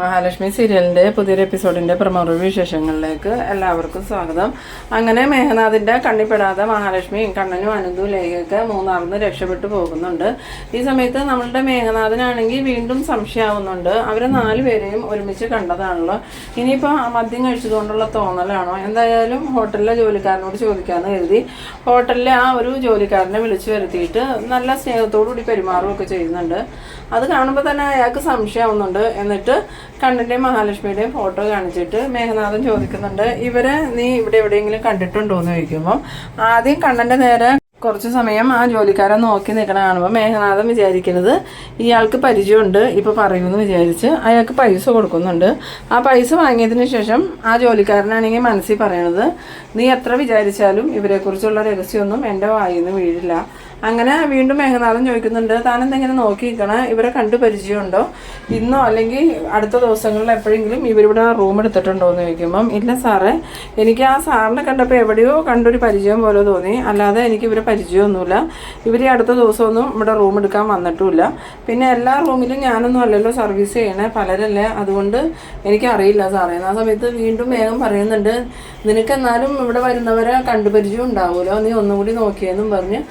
മഹാലക്ഷ്മി സീരിയലിന്റെ പുതിയൊരു എപ്പിസോഡിന്റെ പ്രമുഖ വിശേഷങ്ങളിലേക്ക് എല്ലാവർക്കും സ്വാഗതം. അങ്ങനെ മേഘനാഥിന്റെ കണ്ണിപ്പെടാതെ മഹാലക്ഷ്മിയും കണ്ണനും അനന്തു ലേഖയൊക്കെ മൂന്നാറിന്ന് രക്ഷപ്പെട്ടു പോകുന്നുണ്ട്. ഈ സമയത്ത് നമ്മളുടെ മേഘനാഥനാണെങ്കിൽ വീണ്ടും സംശയമാവുന്നുണ്ട് അവരെ നാല് പേരെയും ഒരുമിച്ച് കണ്ടതാണല്ലോ. ഇനിയിപ്പോൾ മദ്യം കഴിച്ചതുകൊണ്ടുള്ള തോന്നലാണോ? എന്തായാലും ഹോട്ടലിലെ ജോലിക്കാരനോട് ചോദിക്കാമെന്ന് കരുതി ഹോട്ടലിലെ ആ ഒരു ജോലിക്കാരനെ വിളിച്ചു വരുത്തിയിട്ട് നല്ല സ്നേഹത്തോടു കൂടി പെരുമാറുകയൊക്കെ ചെയ്യുന്നുണ്ട്. അത് കാണുമ്പോൾ തന്നെ അയാൾക്ക് സംശയമാവുന്നുണ്ട് എന്നിട്ട് കണ്ണന്റെയും മഹാലക്ഷ്മിയുടെയും ഫോട്ടോ കാണിച്ചിട്ട് മേഘനാഥൻ ചോദിക്കുന്നുണ്ട് ഇവരെ നീ ഇവിടെ എവിടെയെങ്കിലും കണ്ടിട്ടുണ്ടോ? എന്ന് ചോദിക്കുമ്പോൾ ആദ്യം കണ്ണന്റെ നേരെ കുറച്ച് സമയം ആ ജോലിക്കാരെ നോക്കി നിൽക്കണ കാണുമ്പോൾ മേഘനാഥൻ വിചാരിക്കുന്നത് ഇയാൾക്ക് പരിചയമുണ്ട് ഇപ്പോൾ പറയുമെന്ന് വിചാരിച്ച് അയാൾക്ക് പൈസ കൊടുക്കുന്നുണ്ട്. ആ പൈസ വാങ്ങിയതിന് ശേഷം ആ ജോലിക്കാരനാണെങ്കിൽ മനസ്സിൽ പറയണത് നീ എത്ര വിചാരിച്ചാലും ഇവരെക്കുറിച്ചുള്ള രഹസ്യമൊന്നും എന്റെ വായിന്ന് വീഴില്ല. അങ്ങനെ വീണ്ടും മേഘനാഥൻ ചോദിക്കുന്നുണ്ട് താൻ എന്തെങ്കിലും നോക്കി നിൽക്കണം ഇവരെ കണ്ടു പരിചയമുണ്ടോ? ഇന്നോ അല്ലെങ്കിൽ അടുത്ത ദിവസങ്ങളിൽ എപ്പോഴെങ്കിലും ഇവരിവിടെ റൂം എടുത്തിട്ടുണ്ടോ എന്ന് ചോദിക്കുമ്പം ഇല്ല സാറേ എനിക്ക് ആ സാറിനെ കണ്ടപ്പോൾ എവിടെയോ കണ്ടൊരു പരിചയം പോലെ തോന്നി. അല്ലാതെ എനിക്ക് ഇവരെ പരിചയമൊന്നുമില്ല. ഇവർ അടുത്ത ദിവസമൊന്നും ഇവിടെ റൂം എടുക്കാൻ വന്നിട്ടുമില്ല. പിന്നെ എല്ലാ റൂമിലും ഞാനൊന്നും അല്ലല്ലോ സർവീസ് ചെയ്യണേ പലരല്ലേ? അതുകൊണ്ട് എനിക്കറിയില്ല സാറേ. ആ സമയത്ത് വീണ്ടും വേഗം പറയുന്നുണ്ട് നിനക്ക് എന്നാലും ഇവിടെ വരുന്നവരെ കണ്ടുപരിചയം ഉണ്ടാവുമല്ലോ. നീ ഒന്നുകൂടി നോക്കിയെന്നും പറഞ്ഞ്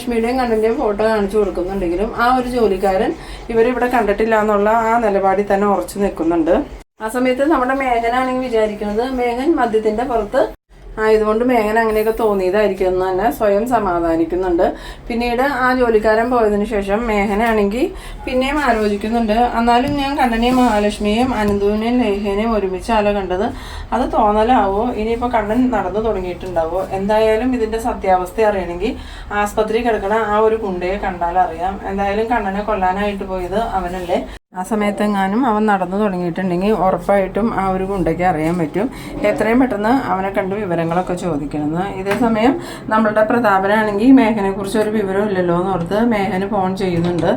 മഹാലക്ഷ്മിയുടെയും കണ്ണന്റെയും ഫോട്ടോ കാണിച്ചു കൊടുക്കുന്നുണ്ടെങ്കിലും ആ ഒരു ജോലിക്കാരൻ ഇവരിവിടെ കണ്ടിട്ടില്ല എന്നുള്ള ആ നിലപാടിൽ തന്നെ ഉറച്ചു നിൽക്കുന്നുണ്ട്. ആ സമയത്ത് നമ്മുടെ മേഘനാണെങ്കിൽ വിചാരിക്കുന്നത്. മേഘൻ മദ്യത്തിന്റെ പുറത്ത് ആയതുകൊണ്ട് മേഘന അങ്ങനെയൊക്കെ തോന്നിയതായിരിക്കും. എന്ന് തന്നെ സ്വയം സമാധാനിക്കുന്നുണ്ട്. പിന്നീട് ആ ജോലിക്കാരൻ പോയതിനു ശേഷം മേഘനാണെങ്കിൽ പിന്നെയും ആലോചിക്കുന്നുണ്ട്. എന്നാലും ഞാൻ കണ്ണനെയും മഹാലക്ഷ്മിയെയും അനന്തുവിനെയും ലേഖനെയും ഒരുമിച്ചാലോ കണ്ടത്. അത് തോന്നലാവോ? ഇനിയിപ്പോൾ കണ്ണൻ നടന്നു തുടങ്ങിയിട്ടുണ്ടാവോ? എന്തായാലും ഇതിന്റെ സത്യാവസ്ഥ അറിയണമെങ്കിൽ ആസ്പത്രി കിടക്കണ ആ ഒരു ഗുണ്ടയെ കണ്ടാൽ അറിയാം എന്തായാലും കണ്ണനെ കൊല്ലാനായിട്ട് പോയത് അവനല്ലേ. ആ സമയത്തെങ്ങാനും അവൻ നടന്നു തുടങ്ങിയിട്ടുണ്ടെങ്കിൽ ഉറപ്പായിട്ടും ആ ഒരു ഗുണ്ടയ്ക്ക് അറിയാൻ പറ്റും. എത്രയും പെട്ടെന്ന് അവനെ കണ്ട് വിവരങ്ങളൊക്കെ ചോദിക്കണമെന്ന്. ഇതേ സമയം നമ്മളുടെ പ്രതാപനാണെങ്കിൽ മേഘനെക്കുറിച്ച് ഒരു വിവരം ഇല്ലല്ലോ എന്ന് ഓർത്ത് മേഘന് ഫോൺ ചെയ്യുന്നുണ്ട്.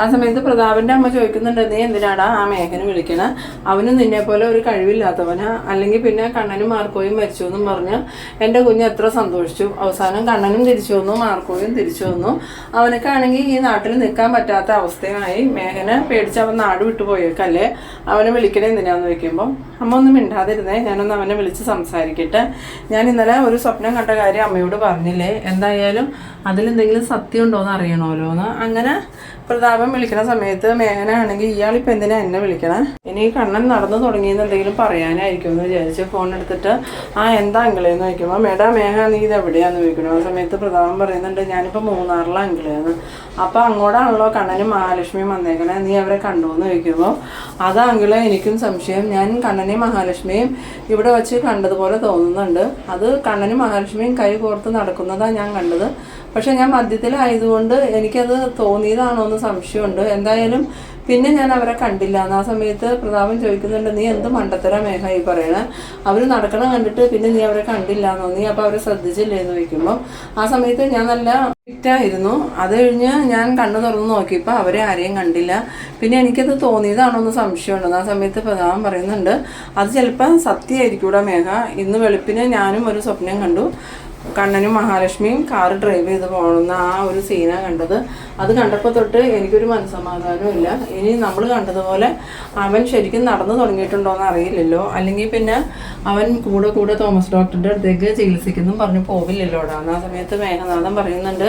ആ സമയത്ത് പ്രതാപന്റെ അമ്മ ചോദിക്കുന്നുണ്ട് നീ എന്തിനാടാ ആ മേഘന് വിളിക്കണ? അവന് നിന്നെ പോലെ ഒരു കഴിവില്ലാത്തവനാ. അല്ലെങ്കിൽ പിന്നെ കണ്ണനും മാർക്കോയും മരിച്ചു എന്നും പറഞ്ഞ് എന്റെ കുഞ്ഞ് എത്ര സന്തോഷിച്ചു. അവസാനം കണ്ണനും തിരിച്ചു വന്നു മാർക്കോയും തിരിച്ചു വന്നു. അവനൊക്കെ ആണെങ്കിൽ ഈ നാട്ടിൽ നിൽക്കാൻ പറ്റാത്ത അവസ്ഥയായി. മേഘനെ പേടിച്ച് അവൻ നാട് വിട്ടു പോയേക്കല്ലേ? അവനെ വിളിക്കണേ എന്തിനാന്ന് വെക്കുമ്പോൾ അമ്മ ഒന്നും മിണ്ടാതിരുന്നേ ഞാനൊന്ന് അവനെ വിളിച്ച് സംസാരിക്കട്ടെ. ഞാൻ ഇന്നലെ ഒരു സ്വപ്നം കണ്ട കാര്യം അമ്മയോട് പറഞ്ഞില്ലേ എന്തായാലും അതിലെന്തെങ്കിലും സത്യം ഉണ്ടോ എന്ന് അറിയണമല്ലോ എന്ന് അങ്ങനെ പ്രതാപം വിളിക്കുന്ന സമയത്ത് മേഘനാണെങ്കിൽ ഇയാളിപ്പോൾ എന്തിനാ എന്നെ വിളിക്കണേ? ഇനി കണ്ണൻ നടന്നു തുടങ്ങിയെന്ന് എന്തെങ്കിലും പറയാനായിരിക്കും എന്ന് വിചാരിച്ച് ഫോൺ എടുത്തിട്ട് ആ എന്താ അങ്കിളേന്ന് ചോദിക്കുമ്പോൾ മേഡാ മേഘ നീ ഇത് എവിടെയാന്ന്? ചോദിക്കണം ആ സമയത്ത് പ്രതാപം പറയുന്നുണ്ട് ഞാനിപ്പോൾ മൂന്നാറിലെ അങ്കിളേന്ന് അപ്പോൾ അങ്ങോട്ടാണല്ലോ കണ്ണനും മഹാലക്ഷ്മിയും വന്നേക്കണേ നീ അവരെ കണ്ടു എന്ന് ചോദിക്കുമ്പോൾ അതാ അങ്കിളെ എനിക്കും സംശയം. ഞാൻ കണ്ണനെയും മഹാലക്ഷ്മിയും ഇവിടെ വെച്ച് കണ്ടതുപോലെ തോന്നുന്നുണ്ട്. അത് കണ്ണനും മഹാലക്ഷ്മിയും കൈ കോർത്ത് നടക്കുന്നതാണ് ഞാൻ കണ്ടത്. പക്ഷെ ഞാൻ മദ്യത്തിലായതുകൊണ്ട് എനിക്കത് തോന്നിയതാണോ എന്ന് സംശയമുണ്ട്. എന്തായാലും പിന്നെ ഞാൻ അവരെ കണ്ടില്ല. ആ സമയത്ത് പ്രതാപൻ ചോദിക്കുന്നുണ്ട് നീ എന്ത് മണ്ടത്തര മേഘ ഈ പറയണേ? അവർ നടക്കണം കണ്ടിട്ട് പിന്നെ നീ അവരെ കണ്ടില്ല എന്നോ നീ അപ്പോൾ അവരെ ശ്രദ്ധിച്ചില്ലേ? എന്ന് ചോദിക്കുമ്പോൾ ആ സമയത്ത് ഞാൻ നല്ല ഫിറ്റായിരുന്നു അത് കഴിഞ്ഞ് ഞാൻ കണ്ണു തുറന്ന് നോക്കിയപ്പോൾ അവരെ ആരെയും കണ്ടില്ല. പിന്നെ എനിക്കത് തോന്നിയതാണോ എന്ന് സംശയമുണ്ട്. ആ സമയത്ത് പ്രതാപം പറയുന്നുണ്ട് അത് ചിലപ്പോൾ സത്യമായിരിക്കൂടാ മേഘ. ഇന്ന് വെളുപ്പിന് ഞാനും ഒരു സ്വപ്നം കണ്ടു. കണ്ണനും മഹാലക്ഷ്മിയും കാർ ഡ്രൈവ് ചെയ്ത് പോകണമെന്ന് ആ ഒരു സീനാണ് കണ്ടത്. അത് കണ്ടപ്പോൾ തൊട്ട് എനിക്കൊരു മനസ്സമാധാനവും ഇല്ല ഇനി നമ്മൾ കണ്ടതുപോലെ അവൻ ശരിക്കും നടന്നു തുടങ്ങിയിട്ടുണ്ടോ എന്ന് അറിയില്ലല്ലോ. അല്ലെങ്കിൽ പിന്നെ അവൻ കൂടെ കൂടെ തോമസ് ഡോക്ടറുടെ അടുത്തേക്ക് ചികിത്സിക്കുന്നു പറഞ്ഞു പോവില്ലല്ലോ പോവില്ലല്ലോടാ ആ സമയത്ത് മേഘനാഥൻ പറയുന്നുണ്ട്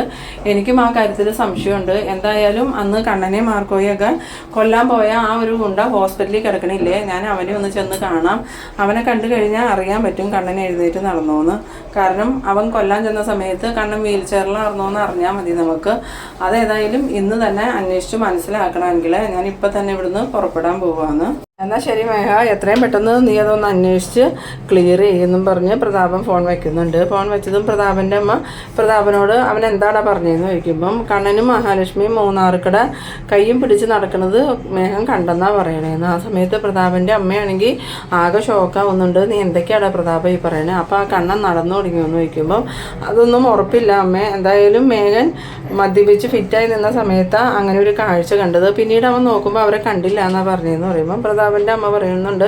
എനിക്കും ആ കാര്യത്തിൽ സംശയമുണ്ട്. എന്തായാലും അന്ന് കണ്ണനെ മാർക്കോയൊക്കെ കൊല്ലാൻ പോയ ആ ഒരു ഗുണ്ട ഹോസ്പിറ്റലിൽ കിടക്കണില്ലേ? ഞാൻ അവനെ ഒന്ന് ചെന്ന് കാണാം. അവനെ കണ്ടു കഴിഞ്ഞാൽ അറിയാൻ പറ്റും കണ്ണൻ എഴുന്നേറ്റ് നടന്നോന്ന്. കാരണം അവൻ കൊല്ലാൻ ചെന്ന സമയത്ത് കണ്ണൻ വീൽ ചെയറിലായിരുന്നോ എന്ന് അറിഞ്ഞാൽ മതി നമുക്ക്. അതേതായാലും ഇന്ന് തന്നെ അന്വേഷിച്ച് മനസ്സിലാക്കണമെങ്കിൽ ഞാൻ ഇപ്പം തന്നെ ഇവിടുന്ന് പുറപ്പെടാൻ പോവാന്ന് എന്നാൽ ശരി മേഘ എത്രയും പെട്ടെന്ന് നീ അതൊന്ന് അന്വേഷിച്ച് ക്ലിയർ ചെയ്യുമെന്നും പറഞ്ഞ് പ്രതാപൻ ഫോൺ വയ്ക്കുന്നുണ്ട് ഫോൺ വെച്ചതും പ്രതാപന്റെ അമ്മ പ്രതാപനോട് അവൻ എന്താടാ പറഞ്ഞതെന്ന് ചോദിക്കുമ്പം കണ്ണനും മഹാലക്ഷ്മിയും മൂന്നാർക്കട കയ്യും പിടിച്ച് നടക്കുന്നത് മേഘം കണ്ടെന്നാ പറയണേന്ന്. ആ സമയത്ത് പ്രതാപന്റെ അമ്മയാണെങ്കിൽ ആകെ ഷോക്കാവുന്നുണ്ട് നീ എന്തൊക്കെയാടാ പ്രതാപ ഈ പറയണേ? അപ്പോൾ ആ കണ്ണൻ നടന്നു തുടങ്ങിയെന്ന് ചോദിക്കുമ്പം അതൊന്നും ഉറപ്പില്ല അമ്മ. എന്തായാലും മേഘൻ മദ്യപിച്ച് ഫിറ്റായി നിന്ന സമയത്താണ് അങ്ങനെ ഒരു കാഴ്ച കണ്ടത്. പിന്നീട് അവൻ നോക്കുമ്പോൾ അവരെ കണ്ടില്ല എന്നാ പറഞ്ഞതെന്ന് പറയുമ്പം പ്രതാപൻ പ്രതാപന്റെ അമ്മ പറയുന്നുണ്ട്.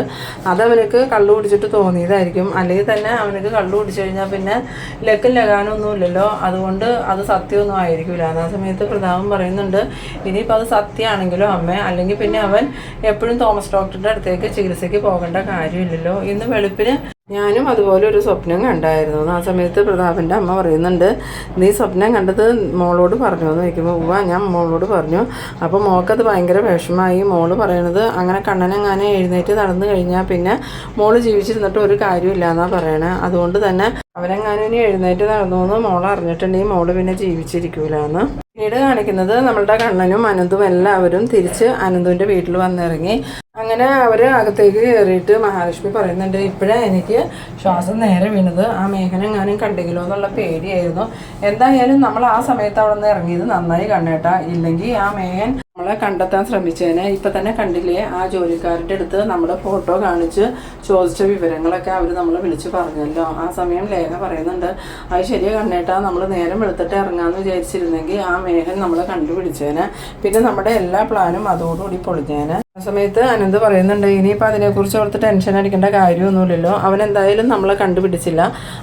അതവനക്ക് കള്ളു കുടിച്ചിട്ട് തോന്നിയതായിരിക്കും. അല്ലെങ്കിൽ തന്നെ അവനക്ക് കള്ളു കുടിച്ചു കഴിഞ്ഞാൽ പിന്നെ ലക്കും ലഗാനൊന്നുമില്ലല്ലോ അതുകൊണ്ട് അത് സത്യമൊന്നും ആയിരിക്കില്ല ആ സമയത്ത് പ്രതാപൻ പറയുന്നുണ്ട് ഇനിയിപ്പോൾ അത് സത്യമാണെങ്കിലോ അമ്മ? അല്ലെങ്കിൽ പിന്നെ അവൻ എപ്പോഴും തോമസ് ഡോക്ടറുടെ അടുത്തേക്ക് ചികിത്സയ്ക്ക് പോകേണ്ട കാര്യമില്ലല്ലോ. ഇന്ന് വെളുപ്പിന് ഞാനും അതുപോലെ ഒരു സ്വപ്നം കണ്ടായിരുന്നു. ആ സമയത്ത് പ്രതാപന്റെ അമ്മ പറയുന്നുണ്ട് നീ സ്വപ്നം കണ്ടത് മോളോട് പറഞ്ഞു എന്ന് ചോദിക്കുമ്പോൾ ഉവ്വ ഞാൻ മോളോട് പറഞ്ഞു. അപ്പോൾ മോൾക്കത് ഭയങ്കര വിഷമമായി. മോൾ പറയണത് അങ്ങനെ കണ്ണനെങ്ങാനെ എഴുന്നേറ്റ് നടന്നു കഴിഞ്ഞാൽ പിന്നെ മോൾ ജീവിച്ചിരുന്നിട്ട് ഒരു കാര്യമില്ല എന്നാണ് പറയണേ. അതുകൊണ്ട് തന്നെ അവനെങ്ങാനും ഇനി എഴുന്നേറ്റ് നടന്നു എന്ന് മോൾ അറിഞ്ഞിട്ടുണ്ടെങ്കിൽ മോൾ പിന്നെ ജീവിച്ചിരിക്കൂല എന്ന് പിന്നീട് കാണിക്കുന്നത് നമ്മളുടെ കണ്ണനും അനന്തും എല്ലാവരും തിരിച്ച് അനന്തുവിന്റെ വീട്ടിൽ വന്നിറങ്ങി. അങ്ങനെ അവർ അകത്തേക്ക് കയറിയിട്ട് മഹാലക്ഷ്മി പറയുന്നുണ്ട് ഇപ്പോഴേ എനിക്ക് ശ്വാസം നേരെ വീണത്. ആ മേഘന ഞാനും കണ്ടെങ്കിലോ എന്നുള്ള പേടിയായിരുന്നു. എന്തായാലും നമ്മൾ ആ സമയത്ത് അവിടെ നിന്ന് ഇറങ്ങിയത് നന്നായി കണ്ടേട്ടാ. ഇല്ലെങ്കിൽ ആ മേഘൻ നമ്മളെ കണ്ടെത്താൻ ശ്രമിച്ചതിന് ഇപ്പം തന്നെ കണ്ടില്ലേ ആ ജോലിക്കാരുടെ അടുത്ത് നമ്മുടെ ഫോട്ടോ കാണിച്ച് ചോദിച്ച വിവരങ്ങളൊക്കെ അവർ നമ്മൾ വിളിച്ച് പറഞ്ഞല്ലോ. ആ സമയം ലേഖ പറയുന്നുണ്ട് അത് ശരിയാ കണ്ണേട്ടാ നമ്മൾ നേരം വെളുത്തിട്ട് ഇറങ്ങാമെന്ന് വിചാരിച്ചിരുന്നെങ്കിൽ ആ മേഘൻ നമ്മളെ കണ്ടുപിടിച്ചേനെ. പിന്നെ നമ്മുടെ എല്ലാ പ്ലാനും അതോടുകൂടി പൊളിഞ്ഞേനെ. ആ സമയത്ത് അനന്ത് പറയുന്നുണ്ട് ഇനിയിപ്പോൾ അതിനെക്കുറിച്ച് ഓർത്ത് ടെൻഷൻ അടിക്കേണ്ട കാര്യമൊന്നുമില്ലല്ലോ. അവൻ എന്തായാലും നമ്മളെ കണ്ടുപിടിച്ചില്ല.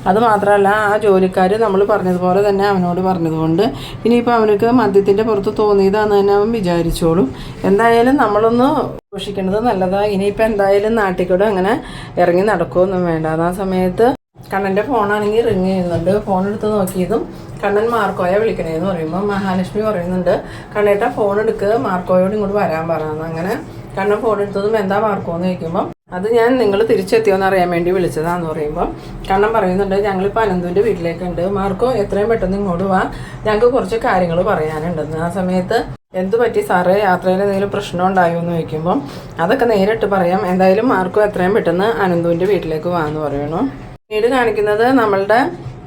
അത് മാത്രമല്ല ആ ജോലിക്കാർ നമ്മൾ പറഞ്ഞതുപോലെ തന്നെ അവനോട് പറഞ്ഞതുകൊണ്ട് ഇനിയിപ്പോൾ അവനക്ക് മദ്യത്തിന്റെ പുറത്ത് തോന്നിയതാന്ന് തന്നെ അവൻ വിചാരിച്ചോളും. എന്തായാലും നമ്മളൊന്ന് സൂക്ഷിക്കേണ്ടത് നല്ലതാണ് ഇനിയിപ്പോൾ എന്തായാലും നാട്ടിൽ കൂടെ അങ്ങനെ ഇറങ്ങി നടക്കുമൊന്നും വേണ്ട. ആ സമയത്ത് കണ്ണന്റെ ഫോണാണെങ്കിൽ റിങ് ചെയ്യുന്നുണ്ട്. ഫോൺ എടുത്ത് നോക്കിയതും കണ്ണൻ മാർക്കോയെ വിളിക്കണേന്ന് പറയുമ്പോൾ മഹാലക്ഷ്മി പറയുന്നുണ്ട് കണ്ണേട്ട ഫോൺ എടുക്കുക മാർക്കോയോട് ഇങ്ങോട്ട് വരാൻ പറയാന്ന് അങ്ങനെ കണ്ണൻ ഫോൺ എടുത്തതും എന്താ മാർക്കോ എന്ന് ചോദിക്കുമ്പോൾ അത് ഞാൻ നിങ്ങൾ തിരിച്ചെത്തിയോന്ന് അറിയാൻ വേണ്ടി വിളിച്ചതാന്ന് പറയുമ്പോൾ കണ്ണൻ പറയുന്നുണ്ട് ഞങ്ങളിപ്പോൾ അനന്തുവിന്റെ വീട്ടിലേക്കുണ്ട്. മാർക്കോ എത്രയും പെട്ടെന്ന് ഇങ്ങോട്ട് വാ. ഞങ്ങൾക്ക് കുറച്ച് കാര്യങ്ങൾ പറയാനുണ്ടെന്ന്. ആ സമയത്ത് എന്തു പറ്റി സാറേ? യാത്രയിൽ എന്തെങ്കിലും പ്രശ്നം ഉണ്ടായോ എന്ന് ചോദിക്കുമ്പോൾ അതൊക്കെ നേരിട്ട് പറയാം. എന്തായാലും മാർക്കോ എത്രയും പെട്ടെന്ന് അനന്തുവിന്റെ വീട്ടിലേക്ക് വാ എന്ന് പറയണു. പിന്നീട് കാണിക്കുന്നത് നമ്മളുടെ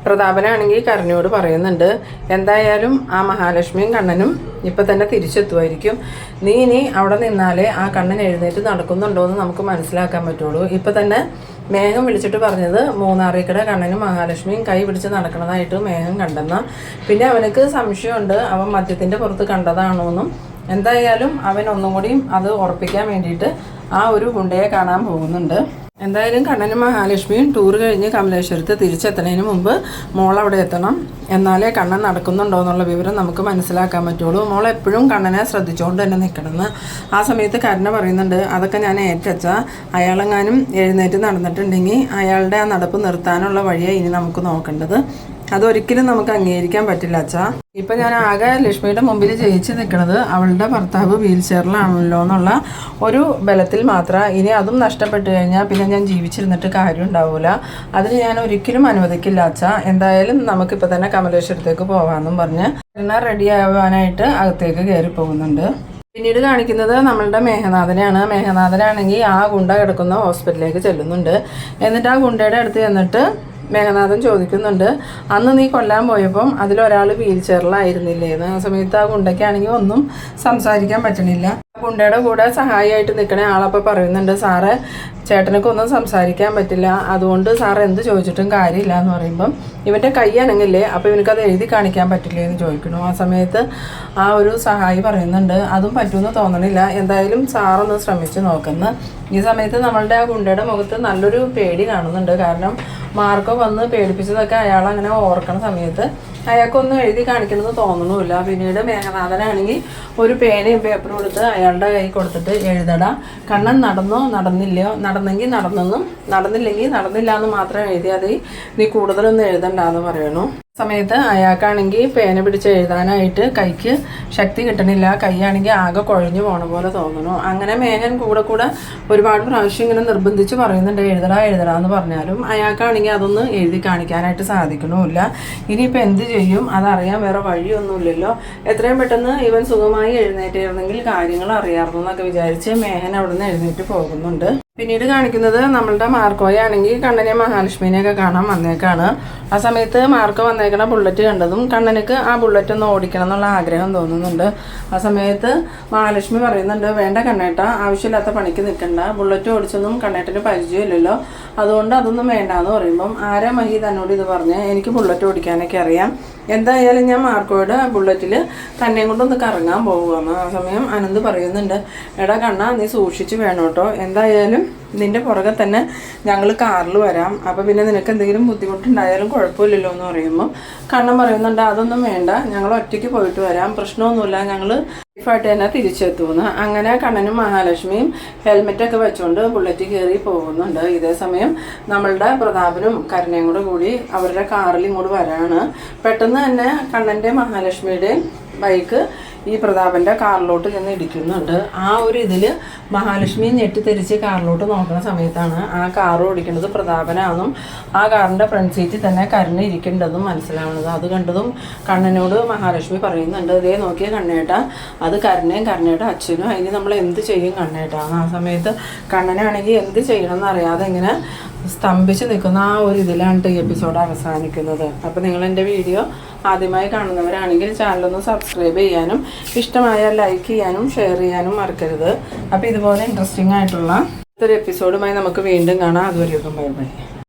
പ്രതാപനാണെങ്കിൽ കരണിയോട് പറയുന്നുണ്ട് എന്തായാലും ആ മഹാലക്ഷ്മിയും കണ്ണനും ഇപ്പം തന്നെ തിരിച്ചെത്തുമായിരിക്കും. നീ ഇനി അവിടെ നിന്നാലേ ആ കണ്ണൻ എഴുന്നേറ്റ് നടക്കുന്നുണ്ടോ എന്ന് നമുക്ക് മനസ്സിലാക്കാൻ പറ്റുള്ളൂ. ഇപ്പം തന്നെ മേഘം വിളിച്ചിട്ട് പറഞ്ഞത് മൂന്നാറിക്കട കണ്ണനും മഹാലക്ഷ്മിയും കൈ പിടിച്ച് നടക്കണതായിട്ട് മേഘം കണ്ടെന്ന. പിന്നെ അവനക്ക് സംശയമുണ്ട് അവൻ മദ്യത്തിന്റെ പുറത്ത് കണ്ടതാണോ എന്നും. എന്തായാലും അവൻ ഒന്നും കൂടിയും അത് ഉറപ്പിക്കാൻ വേണ്ടിയിട്ട് ആ ഒരു ഗുണ്ടയെ കാണാൻ പോകുന്നുണ്ട്. എന്തായാലും കണ്ണനും മഹാലക്ഷ്മിയും ടൂർ കഴിഞ്ഞ് കമലേശ്വരത്ത് തിരിച്ചെത്തുന്നതിന് മുമ്പ് മോൾ അവിടെ എത്തണം. എന്നാലേ കണ്ണൻ നടക്കുന്നുണ്ടോ എന്നുള്ള വിവരം നമുക്ക് മനസ്സിലാക്കാൻ പറ്റുള്ളൂ. മോൾ എപ്പോഴും കണ്ണനെ ശ്രദ്ധിച്ചുകൊണ്ട് തന്നെ നിൽക്കണമെന്ന്. ആ സമയത്ത് കരുണ പറയുന്നുണ്ട് അതൊക്കെ ഞാൻ ഏറ്റച്ച. അയാളെങ്ങാനും എഴുന്നേറ്റ് നടന്നിട്ടുണ്ടെങ്കിൽ അയാളുടെ ആ നടപ്പ് നിർത്താനുള്ള വഴിയാണ് ഇനി നമുക്ക് നോക്കേണ്ടത്. അതൊരിക്കലും നമുക്ക് അംഗീകരിക്കാൻ പറ്റില്ല അച്ഛാ. ഇപ്പൊ ഞാൻ ആകെ ലക്ഷ്മിയുടെ മുമ്പിൽ ജയിച്ച് നിൽക്കുന്നത് അവളുടെ ഭർത്താവ് വീൽ ചെയറിലാണല്ലോ എന്നുള്ള ഒരു ബലത്തിൽ മാത്രം. ഇനി അതും നഷ്ടപ്പെട്ടു കഴിഞ്ഞാൽ പിന്നെ ഞാൻ ജീവിച്ചിരുന്നിട്ട് കാര്യം ഉണ്ടാവൂല. അതിന് ഞാൻ ഒരിക്കലും അനുവദിക്കില്ല അച്ഛാ. എന്തായാലും നമുക്കിപ്പോൾ തന്നെ കമലേശ്വരത്തേക്ക് പോകാമെന്നും പറഞ്ഞ് എണ്ണ റെഡി ആവാനായിട്ട് അകത്തേക്ക് കയറി പോകുന്നുണ്ട്. പിന്നീട് കാണിക്കുന്നത് നമ്മളുടെ മേഘനാഥനെയാണ്. മേഘനാഥനാണെങ്കിൽ ആ ഗുണ്ട കിടക്കുന്ന ഹോസ്പിറ്റലിലേക്ക് ചെല്ലുന്നുണ്ട്. എന്നിട്ട് ആ ഗുണ്ടയുടെ അടുത്ത് ചെന്നിട്ട് മേഘനാഥൻ ചോദിക്കുന്നുണ്ട് അന്ന് നീ കൊല്ലാൻ പോയപ്പം അതിലൊരാൾ വീൽ ചെയറിലായിരുന്നില്ലേന്ന് ആ സമയത്ത് ആ ഗുണ്ടയ്ക്കാണെങ്കിൽ ഒന്നും സംസാരിക്കാൻ പറ്റണില്ല. ഗുണ്ടയുടെ കൂടെ സഹായിയായിട്ട് നിൽക്കണേ ആളപ്പോൾ പറയുന്നുണ്ട് സാറ് ചേട്ടനൊക്കെ ഒന്നും സംസാരിക്കാൻ പറ്റില്ല. അതുകൊണ്ട് സാർ എന്ത് ചോദിച്ചിട്ടും കാര്യമില്ല എന്ന് പറയുമ്പം ഇവന്റെ കൈ അനങ്ങില്ലേ അപ്പോൾ ഇവനക്കത് എഴുതി കാണിക്കാൻ പറ്റില്ലേ എന്ന് ചോദിക്കുന്നു ആ സമയത്ത് ആ ഒരു സഹായി പറയുന്നുണ്ട് അതും പറ്റുമെന്ന് തോന്നണില്ല. എന്തായാലും സാറൊന്ന് ശ്രമിച്ച് നോക്കുന്നു. ഈ സമയത്ത് നമ്മളുടെ ആ ഗുണ്ടയുടെ മുഖത്ത് നല്ലൊരു പേടി കാണുന്നുണ്ട്. കാരണം മാർക്കോ വന്ന് പേടിപ്പിച്ചതൊക്കെ അയാൾ അങ്ങനെ ഓർക്കണ സമയത്ത് അയാൾക്കൊന്നും എഴുതി കാണിക്കണമെന്ന് തോന്നണമില്ല പിന്നീട് മേഘനാഥനാണെങ്കിൽ ഒരു പേനയും പേപ്പറും എടുത്ത് അയാളുടെ കൈ കൊടുത്തിട്ട് എഴുതടാ. കണ്ണൻ നടന്നോ നടന്നില്ലയോ? നടന്നെങ്കിൽ നടന്നെന്നും നടന്നില്ലെങ്കിൽ നടന്നില്ല എന്ന് മാത്രം എഴുതി അത് നീ കൂടുതലൊന്നും എഴുതണ്ടെന്ന് പറയണു സമയത്ത് അയാൾക്കാണെങ്കിൽ പേന പിടിച്ച് എഴുതാനായിട്ട് കൈക്ക് ശക്തി കിട്ടണില്ല. കൈയാണെങ്കിൽ ആകെ കുഴഞ്ഞു പോണ പോലെ തോന്നുന്നു. അങ്ങനെ മേനൻ കൂടെ കൂടെ ഒരുപാട് പ്രാവശ്യം ഇങ്ങനെ നിർബന്ധിച്ച് പറയുന്നുണ്ട് എഴുതടാ എഴുതടാ എന്ന് പറഞ്ഞാലും അയാൾക്കാണെങ്കിൽ അതൊന്ന് എഴുതി കാണിക്കാനായിട്ട് സാധിക്കണമില്ല. ഇനിയിപ്പോൾ എന്ത് ചെയ്യും? അതറിയാൻ വേറെ വഴിയൊന്നുമില്ലല്ലോ. എത്രയും പെട്ടെന്ന് ഇവൻ സുഖമായി എഴുന്നേറ്റിരുന്നെങ്കിൽ കാര്യങ്ങൾ അറിയാമായിരുന്നു എന്നൊക്കെ വിചാരിച്ച് മേഘൻ അവിടുന്ന് എഴുന്നേറ്റ് പോകുന്നുണ്ട്. പിന്നീട് കാണിക്കുന്നത് നമ്മളുടെ മാർക്കോയാണെങ്കിൽ കണ്ണനെ മഹാലക്ഷ്മിനെയൊക്കെ കാണാൻ വന്നേക്കാണ്. ആ സമയത്ത് മാർക്കോ വന്നേക്കണ ബുള്ളറ്റ് കണ്ടതും കണ്ണനക്ക് ആ ബുള്ളറ്റ് ഒന്ന് ഓടിക്കണം എന്നുള്ള ആഗ്രഹം തോന്നുന്നുണ്ട്. ആ സമയത്ത് മഹാലക്ഷ്മി പറയുന്നുണ്ട് വേണ്ട കണ്ണേട്ട ആവശ്യമില്ലാത്ത പണിക്ക് നിൽക്കണ്ട. ബുള്ളറ്റ് ഓടിച്ചൊന്നും കണ്ണേട്ടന് പരിചയമില്ലല്ലോ. അതുകൊണ്ട് അതൊന്നും വേണ്ട എന്ന് പറയുമ്പം ആരാ മഹി തന്നോട് ഇത് പറഞ്ഞ്? എനിക്ക് ബുള്ളറ്റ് ഓടിക്കാനൊക്കെ അറിയാം. എന്തായാലും ഞാൻ മാർക്കോയുടെ ബുള്ളറ്റിൽ തന്നെ കൊണ്ടൊന്ന് കറങ്ങാൻ പോകുകയാണ് ആ സമയം അനന്ത് പറയുന്നുണ്ട് എടാ കണ്ണ നീ സൂക്ഷിച്ച് വേണം കേട്ടോ എന്തായാലും നിന്റെ പുറകെ തന്നെ ഞങ്ങൾ കാറിൽ വരാം. അപ്പോൾ പിന്നെ നിനക്ക് എന്തെങ്കിലും ബുദ്ധിമുട്ടുണ്ടായാലും കുഴപ്പമില്ലല്ലോ എന്ന് പറയുമ്പോൾ കണ്ണൻ പറയുന്നുണ്ട് അതൊന്നും വേണ്ട. ഞങ്ങൾ ഒറ്റയ്ക്ക് പോയിട്ട് വരാം. പ്രശ്നമൊന്നുമില്ല. ഞങ്ങൾ സേഫായിട്ട് തന്നെ തിരിച്ചെത്തുമെന്ന്. അങ്ങനെ കണ്ണനും മഹാലക്ഷ്മിയും ഹെൽമെറ്റൊക്കെ വെച്ചുകൊണ്ട് ബുള്ളറ്റ് കയറി പോകുന്നുണ്ട്. ഇതേ സമയം നമ്മളുടെ പ്രതാപനും കരുണയും കൂടെ കൂടി അവരുടെ കാറിൽ ഇങ്ങോട്ട് വരാണ്. പെട്ടെന്ന് തന്നെ കണ്ണന്റെ മഹാലക്ഷ്മിയുടെയും ബൈക്ക് ഈ പ്രതാപന്റെ കാറിലോട്ട് ചെന്ന് ഇടിക്കുന്നുണ്ട്. ആ ഒരു ഇതിൽ മഹാലക്ഷ്മി ഞെട്ടിത്തെരിച്ച് കാറിലോട്ട് നോക്കുന്ന സമയത്താണ് ആ കാർ ഓടിക്കുന്നത് പ്രതാപനാണെന്നും ആ കാറിന്റെ ഫ്രണ്ട് സീറ്റിൽ തന്നെ കരുണ ഇരിക്കേണ്ടതും മനസ്സിലാവുന്നത്. അത് കണ്ടതും കണ്ണനോട് മഹാലക്ഷ്മി പറയുന്നുണ്ട് ഇതേ നോക്കിയ കണ്ണേട്ട അത് കരുണയും കരുണയുടെ അച്ഛനും അതിന് നമ്മൾ എന്ത് ചെയ്യും കണ്ണേട്ട? ആ സമയത്ത് കണ്ണനാണെങ്കിൽ എന്ത് ചെയ്യണം എന്നറിയാതെ ഇങ്ങനെ സ്തംഭിച്ച് നിൽക്കുന്ന ആ ഒരു ഇതിലാണ് ഈ എപ്പിസോഡ് അവസാനിക്കുന്നത്. അപ്പോൾ നിങ്ങൾ എന്റെ വീഡിയോ ആദ്യമായി കാണുന്നവരാണെങ്കിൽ ചാനലൊന്ന് സബ്സ്ക്രൈബ് ചെയ്യാനും ഇഷ്ടമായാൽ ലൈക്ക് ചെയ്യാനും ഷെയർ ചെയ്യാനും മറക്കരുത്. അപ്പോൾ ഇതുപോലെ ഇൻട്രസ്റ്റിംഗ് ആയിട്ടുള്ള ഒരു എപ്പിസോഡുമായി നമുക്ക് വീണ്ടും കാണാം. അതുവരെയൊക്കെ ബൈ ബൈ.